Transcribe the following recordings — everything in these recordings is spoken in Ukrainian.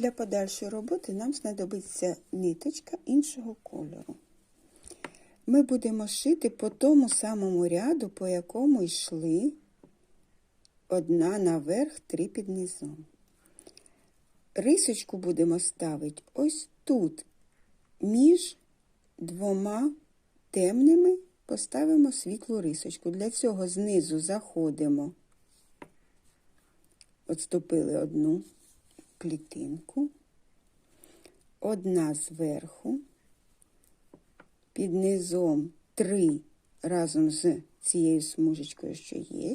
Для подальшої роботи нам знадобиться ниточка іншого кольору. Ми будемо шити по тому самому ряду, по якому йшли одна наверх, три під низом. Рисочку будемо ставити ось тут, між двома темними поставимо світлу рисочку. Для цього знизу заходимо, отступили одну клітинку, одна зверху, під низом три разом з цією смужечкою, що є,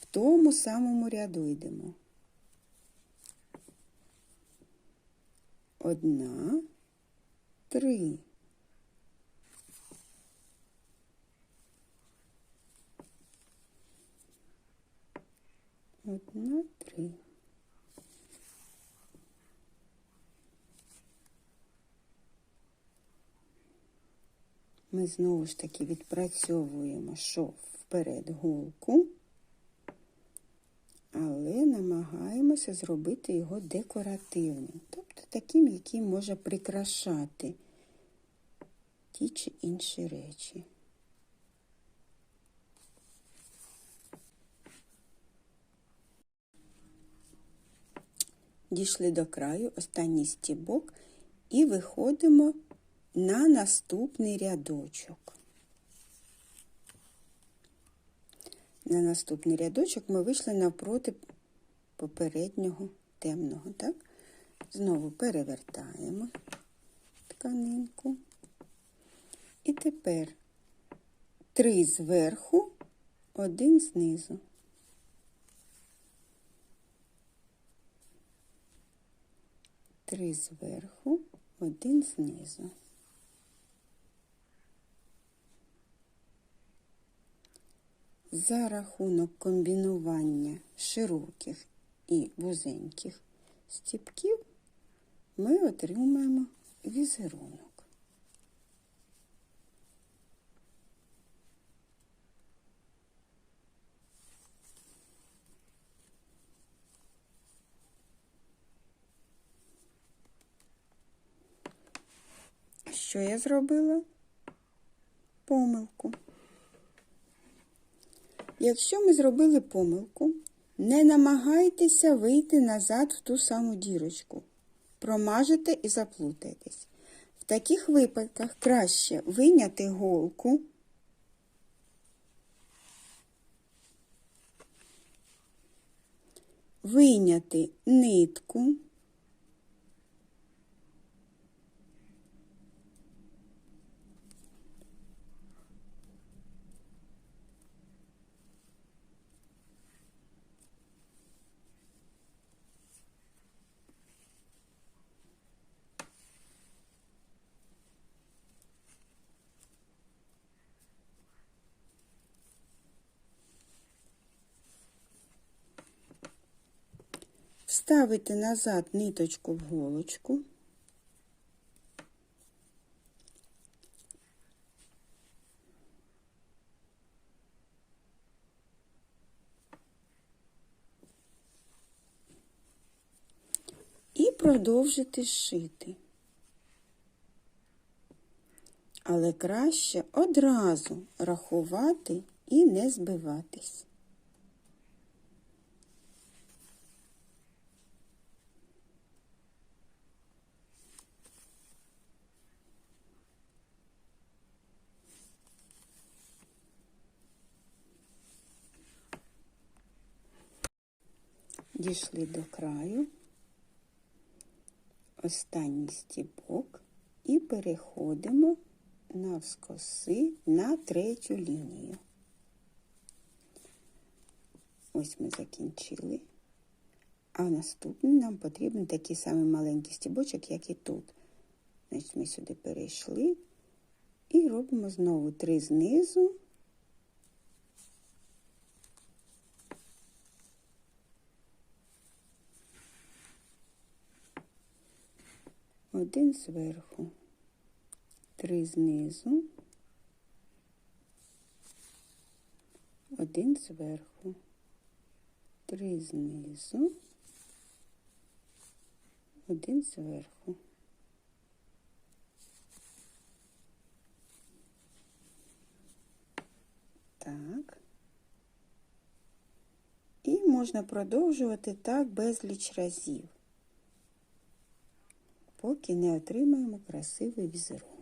в тому самому ряду йдемо. Одна, три. Одна, три. Ми знову ж таки відпрацьовуємо шов вперед голку, але намагаємося зробити його декоративним, тобто таким, який може прикрашати ті чи інші речі. Дійшли до краю останній стібок і виходимо на наступний рядочок. На наступний рядочок ми вийшли навпроти попереднього темного, так? Знову перевертаємо тканинку. І тепер три зверху, один знизу. Три зверху, один знизу. За рахунок комбінування широких і вузеньких стіпків ми отримаємо візерунок. Що я зробила? Помилку. Якщо ми зробили помилку, не намагайтеся вийти назад в ту саму дірочку. Промажете і заплутаєтесь. В таких випадках краще вийняти голку, вийняти нитку. Вставити назад ниточку в голочку. І продовжити шити. Але краще одразу рахувати і не збиватись. Дійшли до краю, останній стібок і переходимо навскоси на третю лінію. Ось ми закінчили. А наступний нам потрібен такий самий маленький стібочок, як і тут. Значить, ми сюди перейшли і робимо знову три знизу. Один зверху, три знизу, один зверху, три знизу, один зверху. Так. І можна продовжувати так безліч разів, поки не отримаємо красивий візерунок.